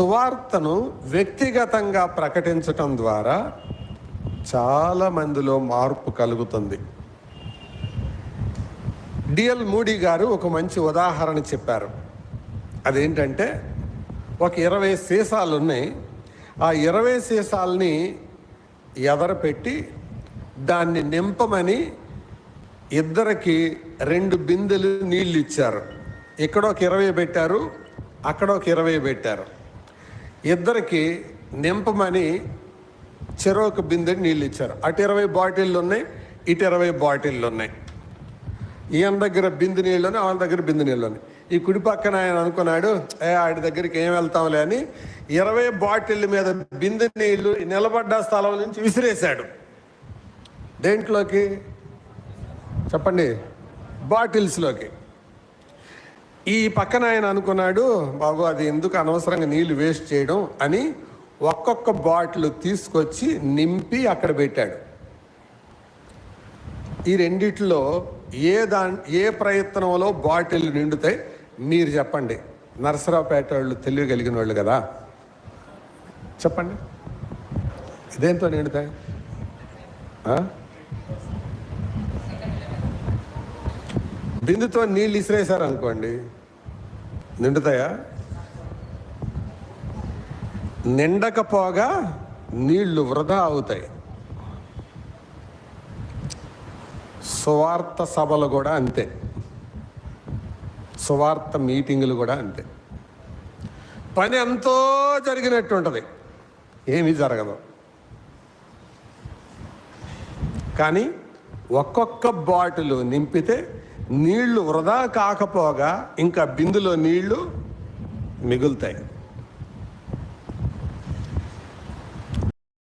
సువార్తను వ్యక్తిగతంగా ప్రకటించటం ద్వారా చాలా మందిలో మార్పు కలుగుతుంది. డిఎల్ మూడీ గారు ఒక మంచి ఉదాహరణ చెప్పారు. అదేంటంటే ఒక ఇరవై సీసాలు ఉన్నాయి. ఆ ఇరవై సీసాలని ఎదరపెట్టి దాన్ని నింపమని ఇద్దరికి రెండు బిందెలు నీళ్ళు ఇచ్చారు. ఇక్కడ ఒక ఇరవై పెట్టారు అక్కడ ఒక ఇరవై పెట్టారు. ఇద్దరికి నింపమని చెరొక బిందెని నీళ్ళు ఇచ్చారు అటు ఇరవై బాటిళ్ళు ఉన్నాయి ఇటు ఇరవై బాటిళ్ళు ఉన్నాయి. ఈయన దగ్గర బిందు నీళ్ళు ఉన్నాయి వాళ్ళ దగ్గర బిందు నీళ్ళు ఉన్నాయి ఈ కుడి పక్కన ఆయన అనుకున్నాడు ఏ ఆడి దగ్గరికి ఏం వెళ్తాంలే అని ఇరవై బాటిల్ మీద బిందు నీళ్ళు నిలబడ్డ స్థలం నుంచి విసిరేశాడు. దేంట్లోకి? చెప్పండి. బాటిల్స్లోకి. ఈ పక్కన ఆయన అనుకున్నాడు బాబు అది ఎందుకు అనవసరంగా నీళ్ళు వేస్ట్ చేయడం? అని ఒక్కొక్క బాటిల్ తీసుకొచ్చి నింపి అక్కడ పెట్టాడు. ఈ రెండిట్లో ఏ దా ఏ ప్రయత్నంలో బాటిల్ నిండుతాయి? మీరు చెప్పండి. నరసరావుపేట వాళ్ళు తెలియగలిగిన వాళ్ళు కదా. చెప్పండి. దేంతో నిండుతాయి? బిందుతో నీళ్ళు ఇసిరేశారు అనుకోండి నిండుతాయా? నిండకపోగా నీళ్ళు వృధా అవుతాయి. సువార్త సభలు కూడా అంతే. సువార్త మీటింగులు కూడా అంతే. పని ఎంతో జరిగినట్టు ఉంటుంది ఏమీ జరగదు. కానీ ఒక్కొక్క బాటిల్ నింపితే నీళ్ళు వృధా కాకపోగా ఇంకా బిందులో నీళ్ళు మిగులుతాయి.